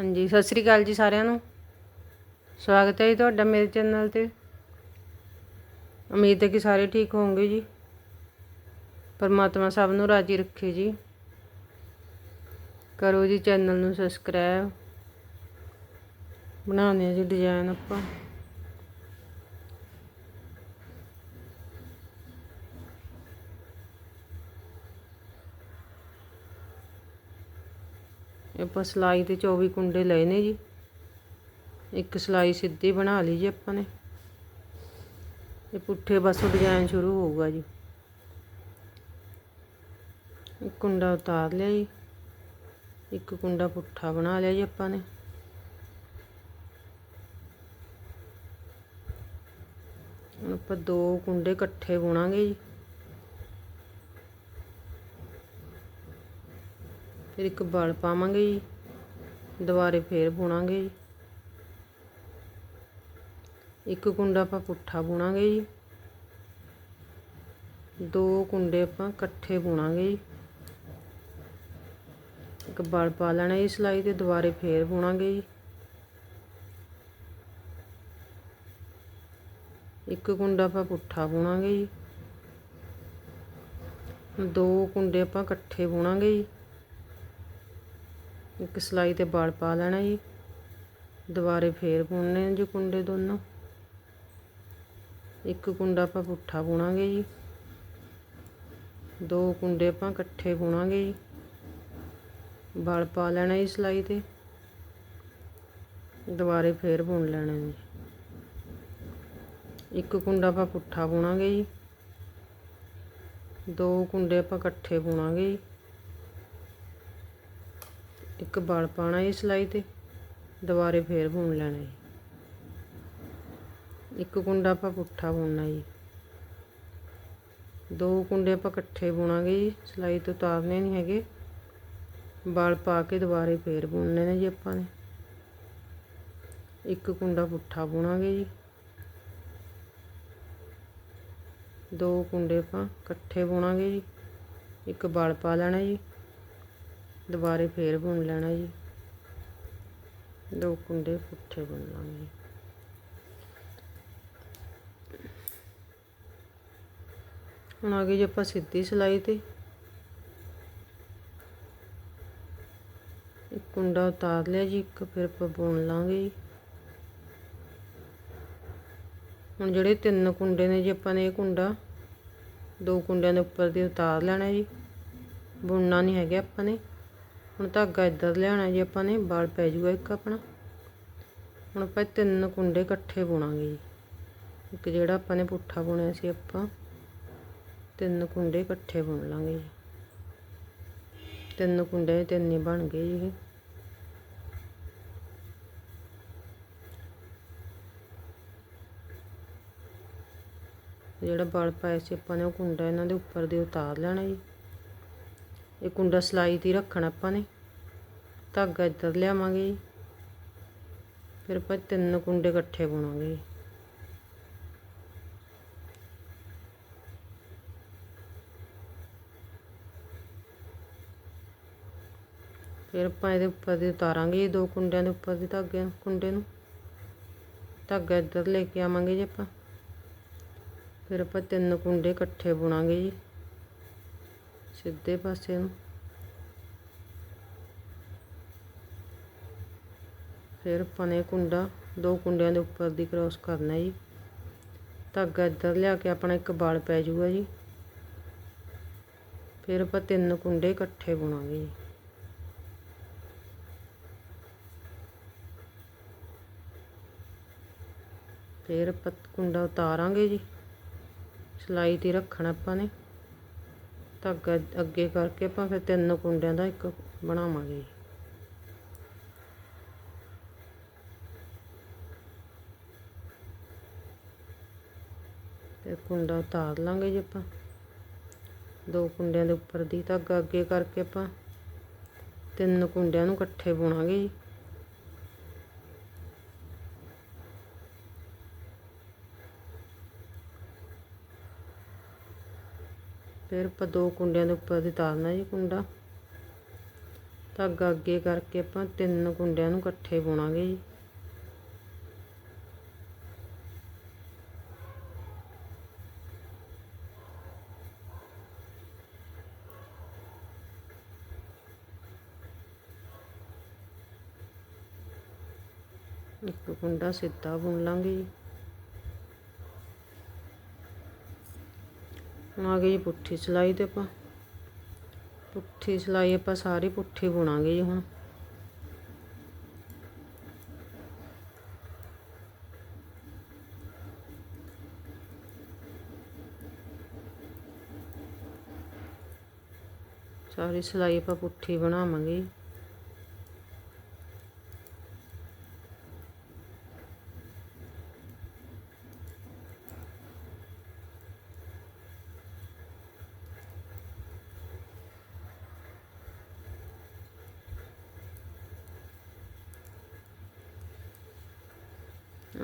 ਹਾਂਜੀ, ਸਤਿ ਸ੍ਰੀ ਅਕਾਲ ਜੀ ਸਾਰਿਆਂ ਨੂੰ। ਸਵਾਗਤ ਹੈ ਜੀ ਤੁਹਾਡਾ ਮੇਰੇ ਚੈਨਲ ਤੇ। ਉਮੀਦ ਹੈ ਕਿ ਸਾਰੇ ਠੀਕ ਹੋਵੋਗੇ ਜੀ। ਪਰਮਾਤਮਾ ਸਭ ਨੂੰ ਰਾਜੀ ਰੱਖੇ ਜੀ। ਕਰੋ ਜੀ ਚੈਨਲ ਨੂੰ ਸਬਸਕ੍ਰਾਈਬ। ਬਣਾਉਂਦੇ ਆ ਜੀ ਡਿਜ਼ਾਈਨ ਆਪਾਂ। ਆਪਾਂ ਸਲਾਈ ਤੇ 24 ਕੁੰਡੇ ਲਏ ਨੇ ਜੀ। ਇੱਕ ਸਲਾਈ ਸਿੱਧੀ ਬਣਾ ਲਈ ਜੀ ਆਪਾਂ ਨੇ। ਇਹ ਪੁੱਠੇ ਬਸ ਡਿਜ਼ਾਈਨ ਸ਼ੁਰੂ ਹੋਊਗਾ ਜੀ। ਇੱਕ ਕੁੰਡਾ ਉਤਾਰ ਲਿਆ ਜੀ। ਇੱਕ ਕੁੰਡਾ ਪੁੱਠਾ ਬਣਾ ਲਿਆ ਜੀ ਆਪਾਂ ਨੇ। ਹੁਣ ਆਪਾਂ ਦੋ ਕੁੰਡੇ ਇਕੱਠੇ ਬੁਣਾਂਗੇ ਜੀ। ਫਿਰ ਇੱਕ ਬਲ ਪਾਵਾਂਗੇ ਜੀ, ਦੁਬਾਰੇ ਫੇਰ ਬੁਣਾਂਗੇ ਜੀ। ਇੱਕ ਕੁੰਡਾ ਆਪਾਂ ਪੁੱਠਾ ਬੁਣਾਂਗੇ ਜੀ। ਦੋ ਕੁੰਡੇ ਆਪਾਂ ਇਕੱਠੇ ਬੁਣਾਂਗੇ ਜੀ। ਇੱਕ ਬਲ ਪਾ ਲੈਣਾ ਜੀ ਸਲਾਈ ਤੇ, ਦੁਬਾਰੇ ਫੇਰ ਬੁਣਾਂਗੇ ਜੀ। ਇੱਕ ਕੁੰਡਾ ਆਪਾਂ ਪੁੱਠਾ ਬੁਣਾਂਗੇ ਜੀ। ਦੋ ਕੁੰਡੇ ਆਪਾਂ ਇਕੱਠੇ ਬੁਣਾਂਗੇ ਜੀ। ਇੱਕ ਸਲਾਈ ਤੇ ਬਲ ਪਾ ਲੈਣਾ ਜੀ। ਦੁਬਾਰੇ ਫੇਰ ਬੁਣਨੇ ਜੀ ਕੁੰਡੇ ਦੋਨੋਂ। ਇੱਕ ਕੁੰਡਾ ਆਪਾਂ ਪੁੱਠਾ ਬੁਣਾਂਗੇ ਜੀ। ਦੋ ਕੁੰਡੇ ਆਪਾਂ ਇਕੱਠੇ ਬੁਣਾਂਗੇ ਜੀ। ਬਲ ਪਾ ਲੈਣਾ ਜੀ ਸਲਾਈ ਤੇ। ਦੁਬਾਰੇ ਫੇਰ ਬੁਣ ਲੈਣਾ ਜੀ। ਇੱਕ ਕੁੰਡਾ ਆਪਾਂ ਪੁੱਠਾ ਬੁਣਾਂਗੇ ਜੀ। ਦੋ ਕੁੰਡੇ ਆਪਾਂ ਇਕੱਠੇ ਬੁਣਾਂਗੇ ਜੀ। ਇੱਕ ਬਲ ਪਾਣਾ ਜੀ ਸਲਾਈ ਤੇ, ਦੁਬਾਰੇ ਫੇਰ ਬੁਣ ਲੈਣਾ ਜੀ ਇੱਕ ਕੁੰਡਾ ਆਪਾਂ ਪੁੱਠਾ ਬੁਣਨਾ ਜੀ ਦੋ ਕੁੰਡੇ ਆਪਾਂ ਇਕੱਠੇ ਬੁਣਾਂਗੇ ਜੀ, ਸਲਾਈ ਤੋਂ ਉਤਾਰਨੇ ਨਹੀਂ ਹੈਗੇ। ਬਲ ਪਾ ਕੇ ਦੁਬਾਰੇ ਫੇਰ ਬੁਣਨੇ ਨੇ ਜੀ ਆਪਾਂ ਨੇ। ਇੱਕ ਕੁੰਡਾ ਪੁੱਠਾ ਬੁਣਾਂਗੇ ਜੀ। ਦੋ ਕੁੰਡੇ ਆਪਾਂ ਇਕੱਠੇ ਬੁਣਾਂਗੇ ਜੀ। ਇੱਕ ਬਲ ਪਾ ਲੈਣਾ ਜੀ। ਦੁਬਾਰੇ ਫੇਰ ਬੁਣ ਲੈਣਾ ਜੀ। ਦੋ ਕੁੰਡੇ ਪੁੱਠੇ ਬੁਣ ਲਾਂਗੇ। ਹੁਣ ਆ ਗਈ ਜੀ ਆਪਾਂ ਸਿੱਧੀ ਸਿਲਾਈ ਤੇ। ਇੱਕ ਕੁੰਡਾ ਉਤਾਰ ਲਿਆ ਜੀ, ਇੱਕ ਫਿਰ ਆਪਾਂ ਬੁਣ ਲਾਂਗੇ ਜੀ। ਹੁਣ ਜਿਹੜੇ ਤਿੰਨ ਕੁੰਡੇ ਨੇ ਜੀ ਆਪਾਂ ਨੇ ਇਹ ਕੁੰਡਾ, ਦੋ ਕੁੰਡਿਆਂ ਦੇ ਉੱਪਰ ਦੀ ਉਤਾਰ ਲੈਣਾ ਜੀ। ਬੁਣਨਾ ਨਹੀਂ ਹੈਗਾ ਆਪਾਂ ਨੇ। ਹੁਣ ਧਾਗਾ ਇੱਧਰ ਲਿਆਉਣਾ ਜੀ, ਆਪਾਂ ਨੇ ਬਲ ਪੈ ਜੂਗਾ ਇੱਕ ਆਪਣਾ। ਹੁਣ ਆਪਾਂ ਤਿੰਨ ਕੁੰਡੇ ਇਕੱਠੇ ਬੁਣਾਂਗੇ ਜੀ। ਇੱਕ ਜਿਹੜਾ ਆਪਾਂ ਨੇ ਪੁੱਠਾ ਬੁਣਿਆ ਸੀ ਆਪਾਂ, ਤਿੰਨ ਕੁੰਡੇ ਇਕੱਠੇ ਬੁਣ ਲਾਂਗੇ ਜੀ। ਤਿੰਨ ਕੁੰਡੇ ਤਿੰਨ ਹੀ ਬਣ ਗਏ ਜੀ ਜਿਹੜਾ ਬਲ ਪਾਇਆ ਸੀ ਆਪਾਂ ਨੇ ਉਹ ਕੁੰਡਾ ਇਹਨਾਂ ਦੇ ਉੱਪਰ ਦੇ ਉਤਾਰ ਲੈਣਾ ਜੀ। ਇਹ ਕੁੰਡਾ ਸਲਾਈ ਤੇ ਰੱਖਣਾ ਆਪਾਂ ਨੇ। ਧਾਗਾ ਇੱਧਰ ਲਿਆਵਾਂਗੇ ਜੀ। ਫਿਰ ਆਪਾਂ ਤਿੰਨ ਕੁੰਡੇ ਇਕੱਠੇ ਬੁਣਾਂਗੇ ਫਿਰ ਆਪਾਂ ਇਹਦੇ ਉੱਪਰ ਦੀ ਉਤਾਰਾਂਗੇ ਦੋ ਕੁੰਡਿਆਂ ਦੇ ਉੱਪਰ ਦੇ ਧਾਗੇ ਕੁੰਡੇ ਨੂੰ। ਧਾਗਾ ਇੱਧਰ ਲੈ ਕੇ ਆਵਾਂਗੇ ਜੀ ਆਪਾਂ। ਫਿਰ ਆਪਾਂ ਤਿੰਨ ਕੁੰਡੇ ਇਕੱਠੇ ਬੁਣਾਂਗੇ ਜੀ। ਸਿੱਧੇ ਪਾਸੇ ਨੂੰ। ਫਿਰ ਆਪਾਂ ਨੇ ਕੁੰਡਾ, ਦੋ ਕੁੰਡਿਆਂ ਦੇ ਉੱਪਰ ਦੀ ਕ੍ਰੋਸ ਕਰਨਾ ਜੀ। ਧਾਗਾ ਇੱਧਰ ਲਿਆ ਕੇ ਆਪਣਾ ਇੱਕ ਬਲ ਪੈ ਜਾਊਗਾ ਜੀ। ਫਿਰ ਆਪਾਂ ਤਿੰਨ ਕੁੰਡੇ ਇਕੱਠੇ ਬੁਣਾਂਗੇ ਜੀ। ਫਿਰ ਆਪਾਂ ਕੁੰਡਾ ਉਤਾਰਾਂਗੇ ਜੀ। ਸਲਾਈ ਤੇ ਰੱਖਣਾ ਆਪਾਂ ਨੇ। ਧਾਗਾ ਅੱਗੇ ਕਰਕੇ ਆਪਾਂ ਫਿਰ ਤਿੰਨ ਕੁੰਡਿਆਂ ਦਾ ਇੱਕ ਬਣਾਵਾਂਗੇ। ਤੇ ਕੁੰਡਾ ਉਤਾਰ ਲਾਂਗੇ ਜੀ ਆਪਾਂ। ਦੋ ਕੁੰਡਿਆਂ ਦੇ ਉੱਪਰ ਦੀ ਧਾਗਾ ਅੱਗੇ ਕਰਕੇ ਆਪਾਂ ਤਿੰਨ ਕੁੰਡਿਆਂ ਨੂੰ ਇਕੱਠੇ ਬੁਣਾਂਗੇ ਜੀ। ਫਿਰ ਆਪਾਂ ਦੋ ਕੁੰਡਿਆਂ ਦੇ ਉੱਪਰ ਦੀ ਤਾਰਨਾ ਜੀ ਕੁੰਡਾ। ਧਾਗਾ ਅੱਗੇ ਕਰਕੇ ਆਪਾਂ ਤਿੰਨ ਕੁੰਡਿਆਂ ਨੂੰ ਇਕੱਠੇ ਬੁਣਾਂਗੇ ਜੀ। ਇੱਕ ਕੁੰਡਾ ਸਿੱਧਾ ਬੁਣ ਲਾਂਗੇ ਜੀ। ਆ ਗਈ ਜੀ ਪੁੱਠੀ ਸਿਲਾਈ ਤੇ ਆਪਾਂ। ਪੁੱਠੀ ਸਿਲਾਈ ਆਪਾਂ ਸਾਰੀ ਪੁੱਠੀ ਬੁਣਾਂਗੇ ਜੀ ਹੁਣ। ਸਾਰੀ ਸਿਲਾਈ ਆਪਾਂ ਪੁੱਠੀ ਬਣਾਵਾਂਗੇ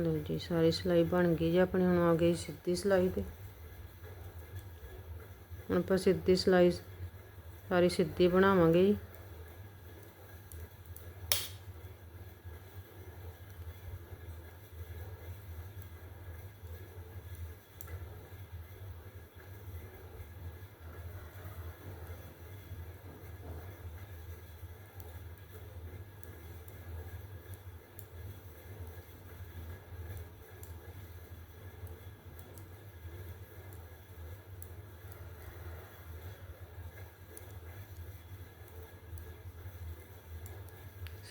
ਲਓ ਜੀ, ਸਾਰੀ ਸਿਲਾਈ ਬਣ ਗਈ ਜੀ, ਆਪਣੀ ਹੁਣ ਆ ਗਈ ਸਿੱਧੀ ਸਿਲਾਈ ਤੇ। ਹੁਣ ਆਪਾਂ ਸਿੱਧੀ ਸਿਲਾਈ, ਸਾਰੀ ਸਿੱਧੀ ਬਣਾਵਾਂਗੇ ਜੀ।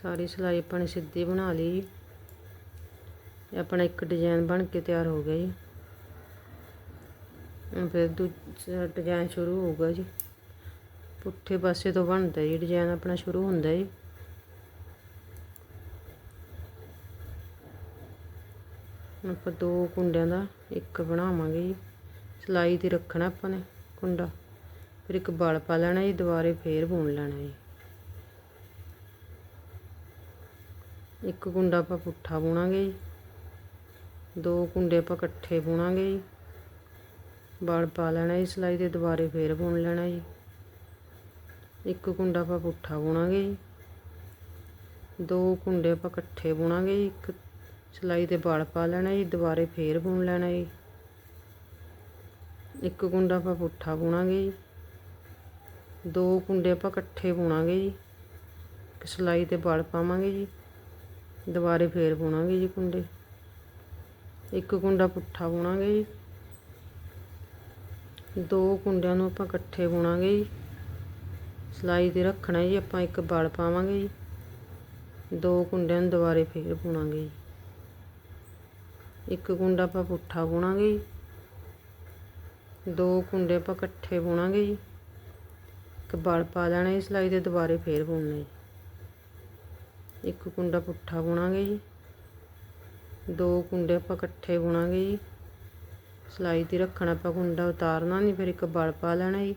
ਸਾਰੀ ਸਿਲਾਈ ਆਪਾਂ ਨੇ ਸਿੱਧੀ ਬਣਾ ਲਈ ਜੀ। ਆਪਣਾ ਇੱਕ ਡਿਜ਼ਾਈਨ ਬਣ ਕੇ ਤਿਆਰ ਹੋ ਗਿਆ ਜੀ। ਫਿਰ ਦੂਜਾ ਡਿਜ਼ਾਈਨ ਸ਼ੁਰੂ ਹੋਊਗਾ ਜੀ। ਪੁੱਠੇ ਪਾਸੇ ਤੋਂ ਬਣਦਾ ਜੀ ਡਿਜ਼ਾਈਨ ਆਪਣਾ ਸ਼ੁਰੂ ਹੁੰਦਾ ਜੀ। ਆਪਾਂ ਦੋ ਕੁੰਡਿਆਂ ਦਾ ਇੱਕ ਬਣਾਵਾਂਗੇ ਜੀ। ਸਿਲਾਈ ਤੇ ਰੱਖਣਾ ਆਪਾਂ ਨੇ ਕੁੰਡਾ। ਫਿਰ ਇੱਕ ਬਲ ਪਾ ਲੈਣਾ ਜੀ, ਦੁਬਾਰੇ ਫੇਰ ਬੁਣ ਲੈਣਾ ਜੀ। ਇੱਕ ਕੁੰਡਾ ਆਪਾਂ ਪੁੱਠਾ ਬੁਣਾਂਗੇ ਜੀ। ਦੋ ਕੁੰਡੇ ਆਪਾਂ ਇਕੱਠੇ ਬੁਣਾਂਗੇ ਜੀ। ਬਲ ਪਾ ਲੈਣਾ ਜੀ ਸਿਲਾਈ ਦੇ, ਦੁਬਾਰੇ ਫੇਰ ਬੁਣ ਲੈਣਾ ਜੀ। ਇੱਕ ਕੁੰਡਾ ਆਪਾਂ ਪੁੱਠਾ ਬੁਣਾਂਗੇ ਜੀ। ਦੋ ਕੁੰਡੇ ਆਪਾਂ ਇਕੱਠੇ ਬੁਣਾਂਗੇ ਜੀ। ਇੱਕ ਸਿਲਾਈ ਤੇ ਬਲ ਪਾ ਲੈਣਾ ਜੀ, ਦੁਬਾਰੇ ਫੇਰ ਬੁਣ ਲੈਣਾ ਜੀ। ਇੱਕ ਕੁੰਡਾ ਆਪਾਂ ਪੁੱਠਾ ਬੁਣਾਂਗੇ ਜੀ। ਦੋ ਕੁੰਡੇ ਆਪਾਂ ਇਕੱਠੇ ਬੁਣਾਂਗੇ ਜੀ। ਇੱਕ ਸਿਲਾਈ ਤੇ ਬਲ ਪਾਵਾਂਗੇ ਜੀ। ਦੁਬਾਰੇ ਫੇਰ ਬੁਣਾਂਗੇ ਜੀ ਕੁੰਡੇ। ਇੱਕ ਕੁੰਡਾ ਪੁੱਠਾ ਬੁਣਾਂਗੇ ਜੀ। ਦੋ ਕੁੰਡਿਆਂ ਨੂੰ ਆਪਾਂ ਇਕੱਠੇ ਬੁਣਾਂਗੇ ਜੀ। ਸਿਲਾਈ ਤੇ ਰੱਖਣਾ ਜੀ, ਆਪਾਂ ਇੱਕ ਬਲ ਪਾਵਾਂਗੇ ਜੀ। ਦੋ ਕੁੰਡਿਆਂ ਨੂੰ ਦੁਬਾਰੇ ਫੇਰ ਬੁਣਾਂਗੇ ਜੀ। ਇੱਕ ਕੁੰਡਾ ਆਪਾਂ ਪੁੱਠਾ ਬੁਣਾਂਗੇ ਜੀ। ਦੋ ਕੁੰਡੇ ਆਪਾਂ ਇਕੱਠੇ ਬੁਣਾਂਗੇ ਜੀ। ਇੱਕ ਬਲ ਪਾ ਲੈਣਾ ਜੀ ਸਿਲਾਈ ਦੇ ਦੁਬਾਰੇ ਫੇਰ ਬੁਣਨਾ ਜੀ। ਇੱਕ ਕੁੰਡਾ ਪੁੱਠਾ ਬੁਣਾਂਗੇ ਜੀ। ਦੋ ਕੁੰਡੇ ਆਪਾਂ ਇਕੱਠੇ ਬੁਣਾਂਗੇ ਜੀ। ਸਿਲਾਈ ਤੇ ਰੱਖਣਾ ਆਪਾਂ ਕੁੰਡਾ, ਉਤਾਰਨਾ ਨਹੀਂ, ਫਿਰ ਇੱਕ ਬਲ ਪਾ ਲੈਣਾ ਜੀ।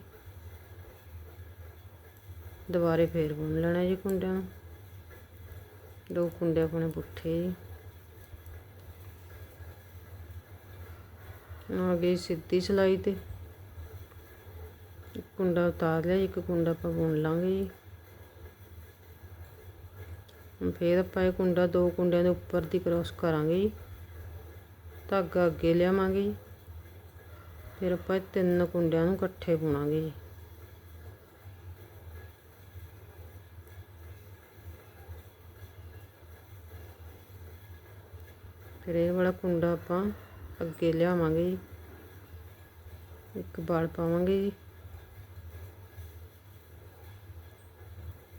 ਦੁਬਾਰੇ ਫੇਰ ਬੁਣ ਲੈਣਾ ਜੀ ਕੁੰਡਿਆਂ ਨੂੰ। ਦੋ ਕੁੰਡੇ ਆਪਣੇ ਪੁੱਠੇ ਜੀ। ਆ ਗਈ ਸਿੱਧੀ ਸਿਲਾਈ ਤੇ। ਕੁੰਡਾ ਉਤਾਰ ਲਿਆ ਇੱਕ ਕੁੰਡਾ ਆਪਾਂ ਬੁਣ ਲਾਂਗੇ ਜੀ। ਫੇਰ ਆਪਾਂ ਇਹ ਕੁੰਡਾ ਦੋ ਕੁੰਡਿਆਂ ਦੇ ਉੱਪਰ ਦੀ ਕ੍ਰੋਸ ਕਰਾਂਗੇ ਜੀ। ਧਾਗਾ ਅੱਗੇ ਲਿਆਵਾਂਗੇ ਜੀ। ਫਿਰ ਆਪਾਂ ਇਹ ਤਿੰਨ ਕੁੰਡਿਆਂ ਨੂੰ ਇਕੱਠੇ ਬੁਣਾਂਗੇ ਜੀ। ਫਿਰ ਇਹ ਵਾਲਾ ਕੁੰਡਾ ਆਪਾਂ ਅੱਗੇ ਲਿਆਵਾਂਗੇ ਜੀ। ਇੱਕ ਬਾਲ ਪਾਵਾਂਗੇ ਜੀ।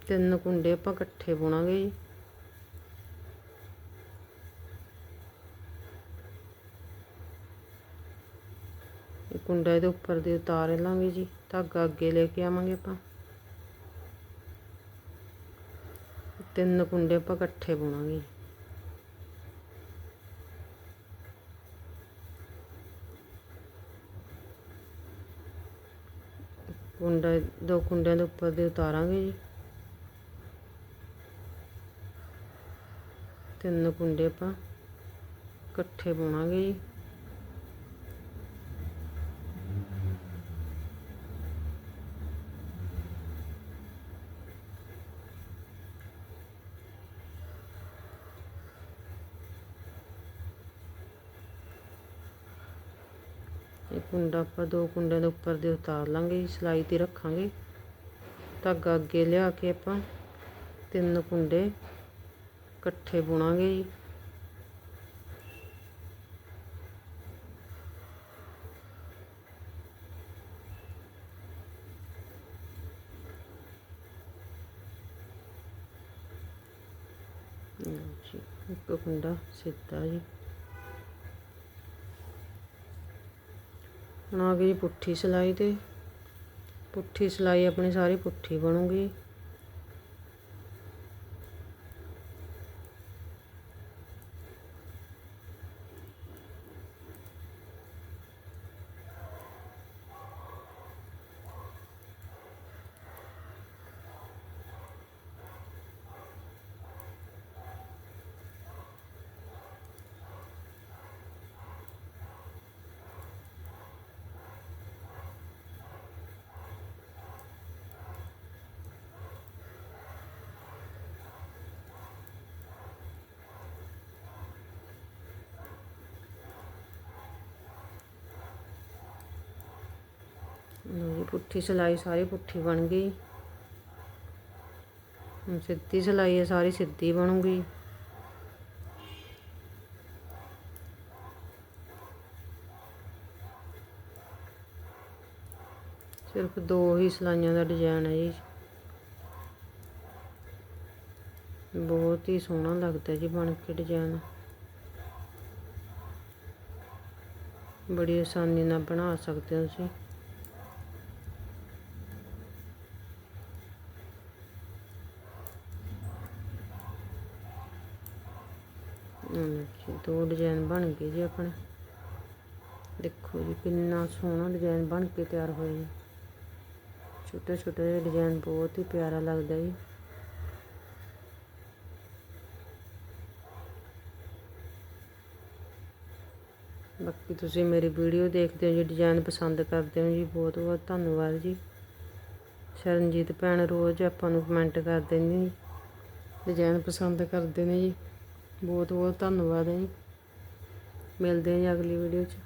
ਤਿੰਨ ਕੁੰਡੇ ਆਪਾਂ ਇਕੱਠੇ ਬੁਣਾਂਗੇ ਜੀ। ਕੁੰਡਾ ਇਹਦੇ ਉੱਪਰ ਦੇ ਉਤਾਰ ਲਾਂਗੇ ਜੀ। ਧਾਗਾ ਅੱਗੇ ਲੈ ਕੇ ਆਵਾਂਗੇ ਆਪਾਂ। ਤਿੰਨ ਕੁੰਡੇ ਆਪਾਂ ਇਕੱਠੇ ਬੁਣਾਂਗੇ ਕੁੰਡਾ ਦੋ ਕੁੰਡਿਆਂ ਦੇ ਉੱਪਰ ਦੇ ਉਤਾਰਾਂਗੇ ਜੀ। ਤਿੰਨ ਕੁੰਡੇ ਆਪਾਂ ਇਕੱਠੇ ਬੁਣਾਂਗੇ ਜੀ। ਇਹ ਕੁੰਡਾ ਆਪਾਂ ਦੋ ਕੁੰਡਿਆਂ ਦੇ ਉੱਪਰ ਦੇ ਉਤਾਰ ਲਾਂਗੇ ਜੀ, ਸਿਲਾਈ ਤੇ ਰੱਖਾਂਗੇ। ਧਾਗਾ ਅੱਗੇ ਲਿਆ ਕੇ ਆਪਾਂ ਤਿੰਨ ਕੁੰਡੇ ਇਕੱਠੇ ਬੁਣਾਂਗੇ ਜੀ। ਲਓ ਜੀ, ਇੱਕ ਕੁੰਡਾ ਸਿੱਧਾ ਜੀ। ਹੁਣ ਆ ਗਈ ਜੀ ਪੁੱਠੀ ਸਿਲਾਈ ਤੇ। ਪੁੱਠੀ ਸਿਲਾਈ ਆਪਣੀ ਸਾਰੀ ਪੁੱਠੀ ਬਣੂਗੀ। ਲਓ ਜੀ ਪੁੱਠੀ ਸਿਲਾਈ ਸਾਰੀ ਪੁੱਠੀ ਬਣ ਗਈ। ਹੁਣ ਸਿੱਧੀ ਸਿਲਾਈ ਹੈ ਸਾਰੀ ਸਿੱਧੀ ਬਣੂਗੀ। ਸਿਰਫ ਦੋ ਹੀ ਸਿਲਾਈਆਂ ਦਾ ਡਿਜ਼ਾਈਨ ਹੈ ਜੀ। ਬਹੁਤ ਹੀ ਸੋਹਣਾ ਲੱਗਦਾ ਜੀ ਬਣ ਕੇ ਡਿਜ਼ਾਈਨ। ਬੜੀ ਆਸਾਨੀ ਨਾਲ ਬਣਾ ਸਕਦੇ ਹੋ ਤੁਸੀਂ ਹਮ ਜੀ ਦੋ ਡਿਜ਼ਾਈਨ ਬਣ ਗਏ ਜੀ ਆਪਣੇ। ਦੇਖੋ ਜੀ ਕਿੰਨਾ ਸੋਹਣਾ ਡਿਜ਼ਾਈਨ ਬਣ ਕੇ ਤਿਆਰ ਹੋਇਆ ਜੀ। ਛੋਟੇ ਛੋਟੇ ਜਿਹੇ ਡਿਜ਼ਾਈਨ ਬਹੁਤ ਹੀ ਪਿਆਰਾ ਲੱਗਦਾ ਜੀ। ਬਾਕੀ ਤੁਸੀਂ ਮੇਰੀ ਵੀਡੀਓ ਦੇਖਦੇ ਹੋ ਜੀ ਡਿਜ਼ਾਈਨ ਪਸੰਦ ਕਰਦੇ ਹੋ ਜੀ, ਬਹੁਤ ਬਹੁਤ ਧੰਨਵਾਦ ਜੀ। ਸ਼ਰਨਜੀਤ ਭੈਣ ਰੋਜ਼ ਆਪਾਂ ਨੂੰ ਕਮੈਂਟ ਕਰ ਦਿੰਦੀ ਡਿਜ਼ਾਈਨ ਪਸੰਦ ਕਰਦੇ ਨੇ ਜੀ। ਬਹੁਤ ਬਹੁਤ ਧੰਨਵਾਦ ਹੈ ਜੀ। ਮਿਲਦੇ ਹਾਂ ਜੀ ਅਗਲੀ ਵੀਡੀਓ 'ਚ।